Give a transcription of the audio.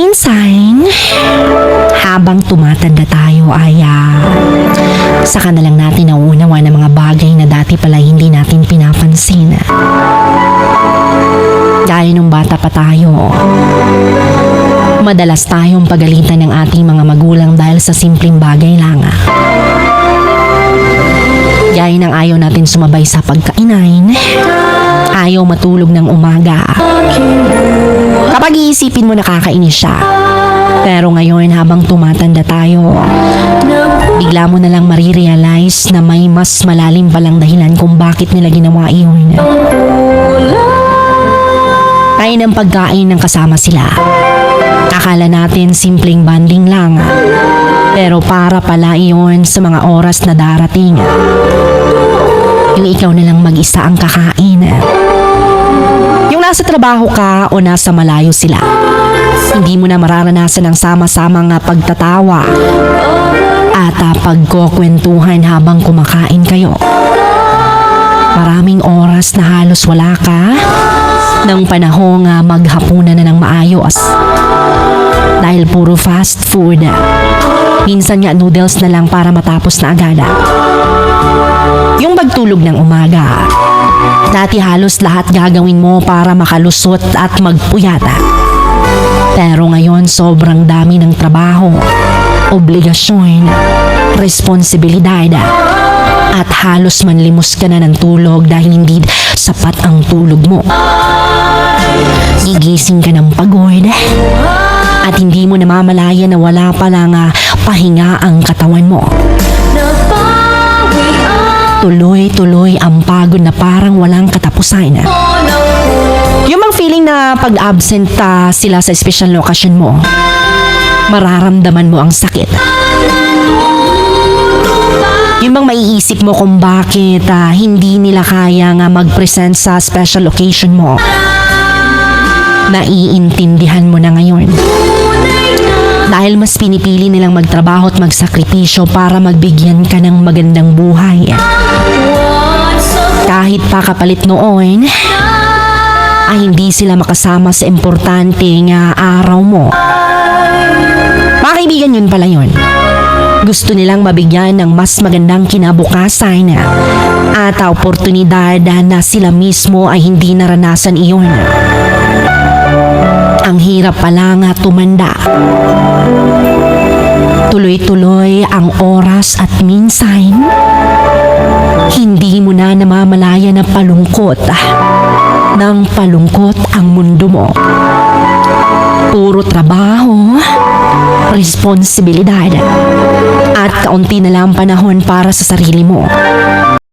Minsan, habang tumatanda tayo ay ah, saka na lang natin nauunawa ng mga bagay na dati pala hindi natin pinapansin. Gaya nung bata pa tayo, madalas tayong pagalitan ng ating mga magulang dahil sa simpleng bagay lang. Ah. Gaya ng ayaw natin sumabay sa pagkainain, ayaw matulog ng umaga. Kapag iisipin mo nakakainis siya. Pero ngayon habang tumatanda tayo, bigla mo na lang marirealize na may mas malalim palang dahilan kung bakit nila ginawa iyon. Tayo ng pagkain ng kasama sila. Akala natin simpleng banding lang. Pero para pala iyon sa mga oras na darating. Yung ikaw na lang mag-isa ang kakain. Yung nasa trabaho ka o nasa malayo sila. Hindi mo na mararanasan ang sama-samang pagtatawa at ah, pagkukwentuhan habang kumakain kayo. Maraming oras na halos wala ka ng panahong ah, maghapunan na ng maayos. Dahil puro fast food. Minsan nga noodles na lang para matapos na agad. Yung pagtulog ng umaga. Dati halos lahat gagawin mo para makalusot at magpuyata. Pero ngayon sobrang dami ng trabaho, obligasyon, responsibilidad, at halos manlimos ka na ng tulog dahil hindi sapat ang tulog mo. Gigising ka ng pagod at hindi mo namamalaya na wala pa lang ah, pahinga ang katawan mo. Tuloy-tuloy ang pagod na parang walang katapusan. Yung bang feeling na pag-absent ah, sila sa special okasyon mo, mararamdaman mo ang sakit. Yung bang maiisip mo kung bakit ah, hindi nila kaya nga mag-present sa special occasion mo. Naiintindihan mo na ngayon. Pinipili nilang magtrabaho at magsakripisyo para magbigyan ka ng magandang buhay. Kahit pa kapalit noon, ay hindi sila makasama sa importante nga araw mo. Mga yun pala yun. Gusto nilang mabigyan ng mas magandang kinabukasan at oportunidad na sila mismo ay hindi naranasan iyon. Ang hirap pala nga tumanda. Tuloy-tuloy ang oras at minsan, hindi mo na namamalaya na palungkot ng palungkot ang mundo mo. Puro trabaho, responsibilidad, at kaunti na lang panahon para sa sarili mo.